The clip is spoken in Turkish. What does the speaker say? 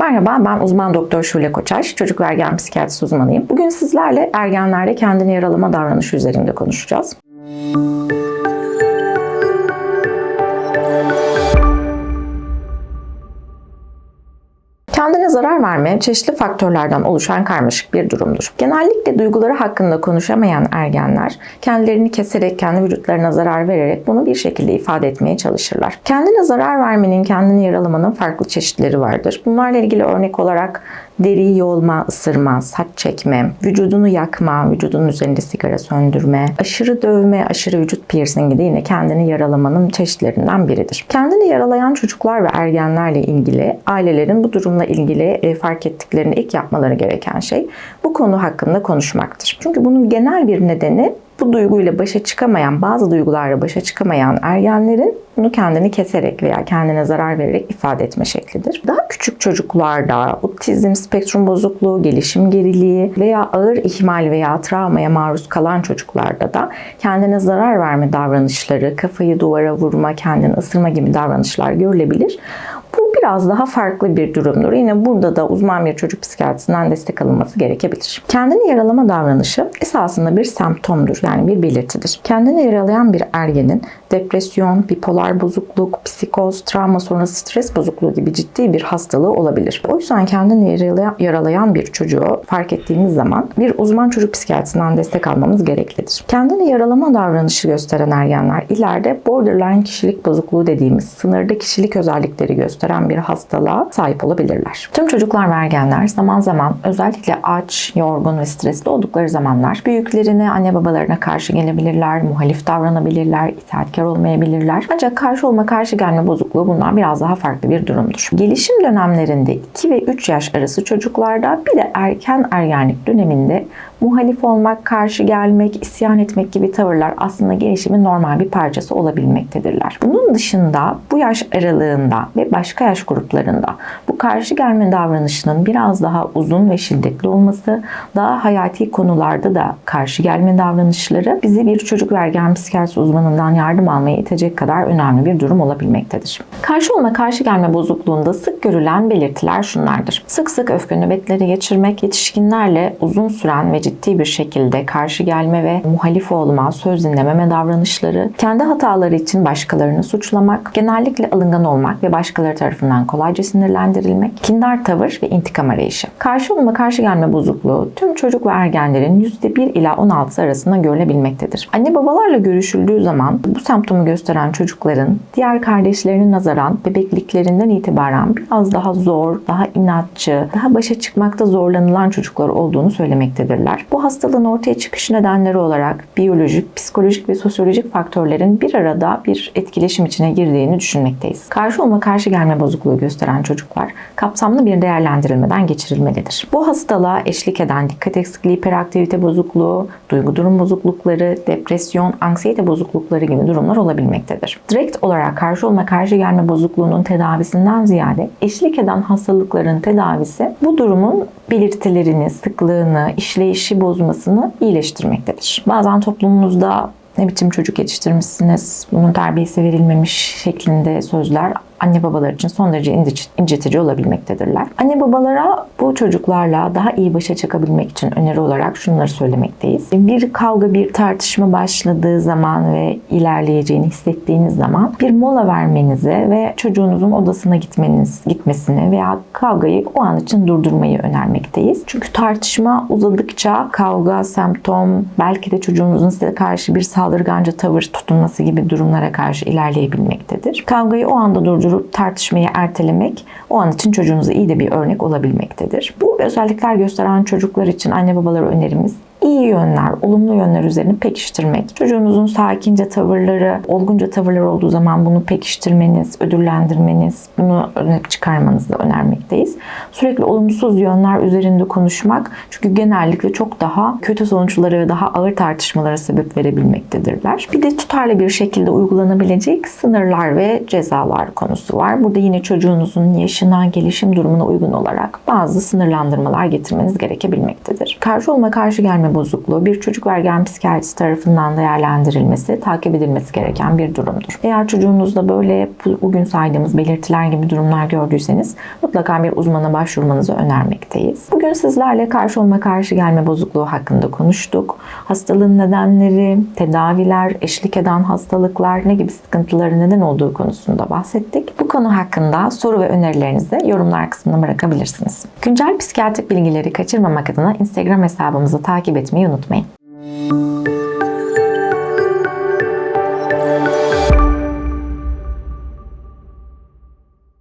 Merhaba, ben uzman doktor Şule Koçaş, çocuk ve ergen psikiyatrisi uzmanıyım. Bugün sizlerle ergenlerde kendini yaralama davranışı üzerinde konuşacağız. Kendine zarar verme çeşitli faktörlerden oluşan karmaşık bir durumdur. Genellikle duyguları hakkında konuşamayan ergenler kendilerini keserek, kendi vücutlarına zarar vererek bunu bir şekilde ifade etmeye çalışırlar. Kendine zarar vermenin, kendini yaralamanın farklı çeşitleri vardır. Bunlarla ilgili örnek olarak deriyi yolma, ısırma, saç çekme, vücudunu yakma, vücudunun üzerinde sigara söndürme, aşırı dövme, aşırı vücut piercingi de yine kendini yaralamanın çeşitlerinden biridir. Kendini yaralayan çocuklar ve ergenlerle ilgili ailelerin bu durumla ilgili e, fark ettiklerini ilk yapmaları gereken şey bu konu hakkında konuşmaktır. Çünkü bunun genel bir nedeni bu duyguyla başa çıkamayan, bazı duygularla başa çıkamayan ergenlerin bunu kendini keserek veya kendine zarar vererek ifade etme şeklidir. Daha küçük çocuklarda otizm, spektrum bozukluğu, gelişim geriliği veya ağır ihmal veya travmaya maruz kalan çocuklarda da kendine zarar verme davranışları, kafayı duvara vurma, kendini ısırma gibi davranışlar görülebilir. Biraz daha farklı bir durumdur. Yine burada da uzman bir çocuk psikiyatrisinden destek alınması gerekebilir. Kendini yaralama davranışı esasında bir semptomdur yani bir belirtidir. Kendini yaralayan bir ergenin depresyon, bipolar bozukluk, psikoz, travma sonrası stres bozukluğu gibi ciddi bir hastalığı olabilir. O yüzden kendini yaralayan bir çocuğu fark ettiğimiz zaman bir uzman çocuk psikiyatrisinden destek almamız gereklidir. Kendini yaralama davranışı gösteren ergenler ileride borderline kişilik bozukluğu dediğimiz sınırda kişilik özellikleri gösteren bir hastalığa sahip olabilirler. Tüm çocuklar ve ergenler zaman zaman özellikle aç, yorgun ve stresli oldukları zamanlar büyüklerine, anne babalarına karşı gelebilirler, muhalif davranabilirler, itaatkar olmayabilirler. Ancak karşı olma, karşı gelme bozukluğu bunlar biraz daha farklı bir durumdur. Gelişim dönemlerinde 2 ve 3 yaş arası çocuklarda bir de erken ergenlik döneminde muhalif olmak, karşı gelmek, isyan etmek gibi tavırlar aslında gelişimin normal bir parçası olabilmektedirler. Bunun dışında bu yaş aralığında ve başka yaş gruplarında bu karşı gelme davranışının biraz daha uzun ve şiddetli olması, daha hayati konularda da karşı gelme davranışları bizi bir çocuk ve ergen psikiyatrisi uzmanından yardım almaya itecek kadar önemli bir durum olabilmektedir. Karşı olma, karşı gelme bozukluğunda sık görülen belirtiler şunlardır. Sık sık öfke nöbetleri geçirmek, yetişkinlerle uzun süren ve ciddi bir şekilde karşı gelme ve muhalif olma, söz dinlememe davranışları, kendi hataları için başkalarını suçlamak, genellikle alıngan olmak ve başkaları tarafından kolayca sinirlendirilmek, kindar tavır ve intikam arayışı. Karşı olma, karşı gelme bozukluğu tüm çocuk ve ergenlerin %1 ila 16 arasında görülebilmektedir. Anne babalarla görüşüldüğü zaman bu semptomu gösteren çocukların diğer kardeşlerine nazaran bebekliklerinden itibaren biraz daha zor, daha inatçı, daha başa çıkmakta zorlanılan çocuklar olduğunu söylemektedirler. Bu hastalığın ortaya çıkış nedenleri olarak biyolojik, psikolojik ve sosyolojik faktörlerin bir arada bir etkileşim içine girdiğini düşünmekteyiz. Karşı olma karşı gelme bozukluğu gösteren çocuklar kapsamlı bir değerlendirilmeden geçirilmelidir. Bu hastalığa eşlik eden dikkat eksikliği, hiperaktivite bozukluğu, duygu durum bozuklukları, depresyon, anksiyete bozuklukları gibi durumlar olabilmektedir. Direkt olarak karşı olma karşı gelme bozukluğunun tedavisinden ziyade eşlik eden hastalıkların tedavisi bu durumun belirtilerini, sıklığını, işleyişi bozmasını iyileştirmektedir. Bazen toplumumuzda ne biçim çocuk yetiştirmişsiniz, bunun terbiyesi verilmemiş şeklinde sözler anne babalar için son derece incitici olabilmektedirler. Anne babalara bu çocuklarla daha iyi başa çıkabilmek için öneri olarak şunları söylemekteyiz. Bir kavga, bir tartışma başladığı zaman ve ilerleyeceğini hissettiğiniz zaman bir mola vermenizi ve çocuğunuzun odasına gitmeniz, gitmesini veya kavgayı o an için durdurmayı önermekteyiz. Çünkü tartışma uzadıkça kavga, semptom, belki de çocuğunuzun size karşı bir saldırganca tavır tutunması gibi durumlara karşı ilerleyebilmektedir. Kavgayı o anda durdurup tartışmayı ertelemek o an için çocuğunuza iyi de bir örnek olabilmektedir. Bu özellikler gösteren çocuklar için anne babalara önerimiz iyi yönler, olumlu yönler üzerine pekiştirmek. Çocuğunuzun sakince tavırları, olgunca tavırlar olduğu zaman bunu pekiştirmeniz, ödüllendirmeniz, bunu örnek çıkarmanızı da önermekteyiz. Sürekli olumsuz yönler üzerinde konuşmak çünkü genellikle çok daha kötü sonuçlara ve daha ağır tartışmalara sebep verebilmektedirler. Bir de tutarlı bir şekilde uygulanabilecek sınırlar ve cezalar konusu var. Burada yine çocuğunuzun yaşına, gelişim durumuna uygun olarak bazı sınırlandırmalar getirmeniz gerekebilmektedir. Karşı olma karşı gelme bozukluğu bir çocuk ve ergen psikiyatristi tarafından değerlendirilmesi, takip edilmesi gereken bir durumdur. Eğer çocuğunuzda böyle bu- bugün saydığımız belirtiler gibi durumlar gördüyseniz mutlaka bir uzmana başvurmanızı önermekteyiz. Bugün sizlerle karşı olma karşı gelme bozukluğu hakkında konuştuk. Hastalığın nedenleri, tedaviler, eşlik eden hastalıklar, ne gibi sıkıntıların neden olduğu konusunda bahsettik. Bu konu hakkında soru ve önerilerinizi yorumlar kısmına bırakabilirsiniz. Güncel psikiyatrik bilgileri kaçırmamak adına Instagram hesabımızı takip etmeyi unutmayın.